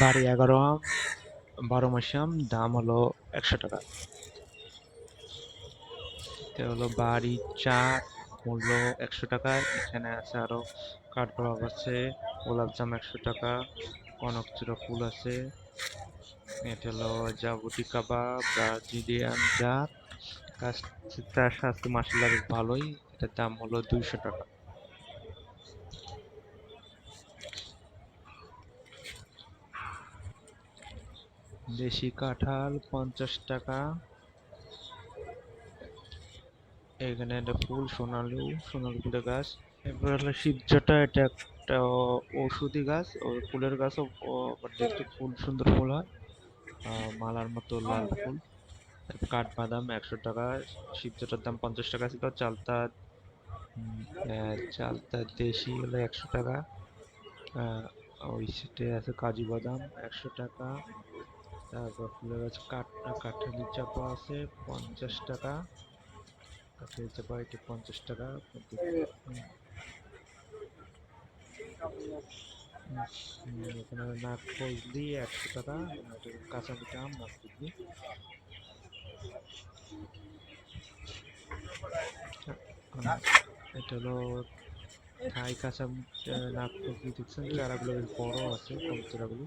বাড়ি এগারো আম বারো মাসি আম দাম হলো একশো টাকা। এটা হলো বাড়ি চার, মূল্য একশো টাকা, এখানে আছে আরও কাঠগোলাপ আছে গোলাপজাম একশো টাকা, কনক চূড়া ফুল আছে। এটা হলো জাবুটি কাবাব, ব্রাজিলিয়ান জাত তার স্বাস্থ্য বেশ ভালোই, এটার দাম হলো দুইশো টাকা। দেশি কাঁঠাল পঞ্চাশ টাকা। এখানে একটা ফুল, সোনালু সোনালু ফুলের গাছ। এরপর হলো শিবজটা এটা একটা ঔষধি গাছ। ও ফুলের গাছও দেখতে ফুল, সুন্দর ফুল হয়। মালার মতো লাল ফুল। তারপর কাঠবাদাম একশো টাকা শিবজটার দাম পঞ্চাশ টাকা ছিল। চালতা চালতা দেশি হলো একশো টাকা। ওই সেটে আছে কাজু বাদাম একশো টাকা। তারপর ফুলের গাছ কাঠ কাঠালি চাপা আছে পঞ্চাশ টাকা। কাঠালি চাপা, এটা পঞ্চাশ টাকা। এখানে নাক ফজলি একশো টাকা কাঁচা মিঠা আম নাক এটা হলো থাই কাঁচা নাক ফজলি দেখছেন, চারাগুলো বড় আছে, কম চারাগুলো।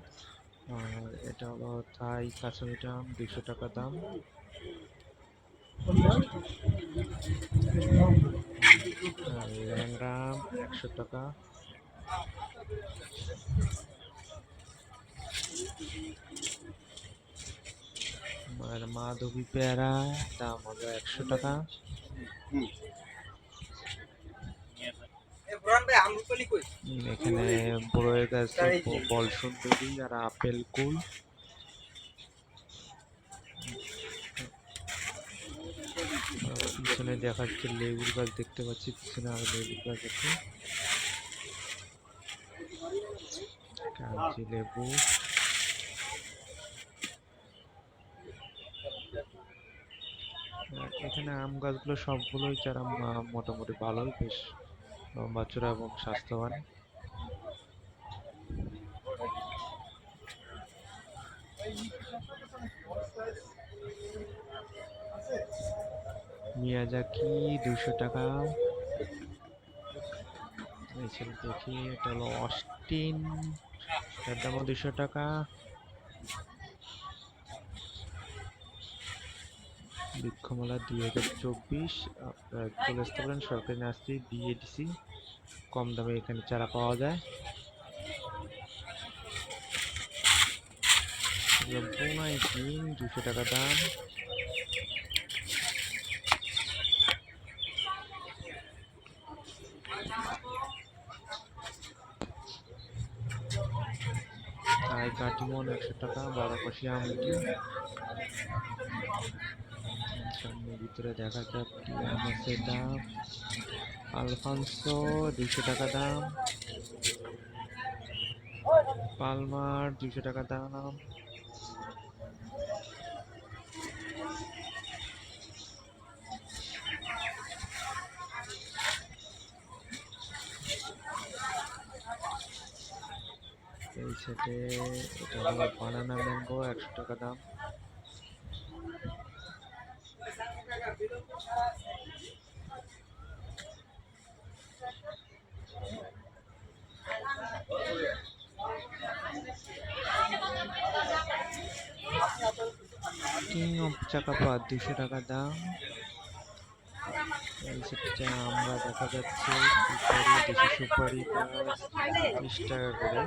আর এটা হলো থাই কাঁচা মিঠা আম দুশো টাকা দাম। আম একশো টাকা। আর মাধবী পেয়ারা, দাম হলো একশো টাকা। এখানে বড়ের গাছ বল সুন্দরী আর আপেল কুল। পিছনে দেখা যাচ্ছে লেবুর গাছ দেখতে পাচ্ছি পিছনে আর লেবুর গাছ আছে। কাগজি লেবু। এখানে আম গাছগুলো সবগুলোই চারা মা- মোটামুটি ভালোই বেশ লম্বা চূড়া এবং স্বাস্থ্যবান। মিয়াজাকি দুশো টাকা। দেখি এটা হলো অস্টিন। এটার দামও দুশো টাকা। বৃক্ষমেলা দুই হাজার চব্বিশ চলে আসতে পারেন সরকারি নার্সারি বিএডিসি কম দামে এখানে চারা পাওয়া যায়। বোনাই দুশো টাকা দাম। থাই কাটিমন একশো টাকা বারো পাশি আমটি সামনে ভিতরে দেখা যাক কি আছে দাম আলফানসো, দুইশো টাকা দাম। পালমার, দুইশো টাকা দাম। এই সেটে এটা হলো বানানা ম্যাঙ্গো একশো টাকা দাম। কিং অফ চাকাপাত দুশো টাকা দাম। সেটে আমরা দেখা যাচ্ছে সুপারি, দেশি সুপারি ত্রিশ টাকা করে।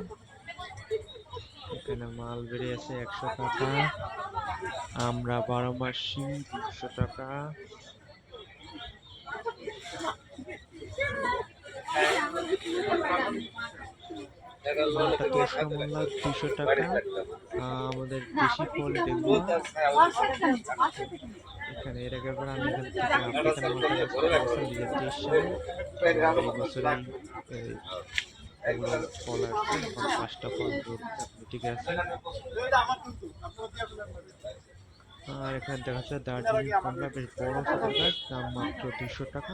এখানে মালবেরি আছে একশো টাকা। আমরা বারো মাসি দুশো টাকা। দুশো টাকা আমাদের দেশি ফল এখানে এর আগের আমি এই ফল আসছে পাঁচটা ফল ঠিক আছে। আর এখানে দেখা যাচ্ছে দার্জিলিং বেশ বড় গাছ দাম মাত্র দুশো টাকা।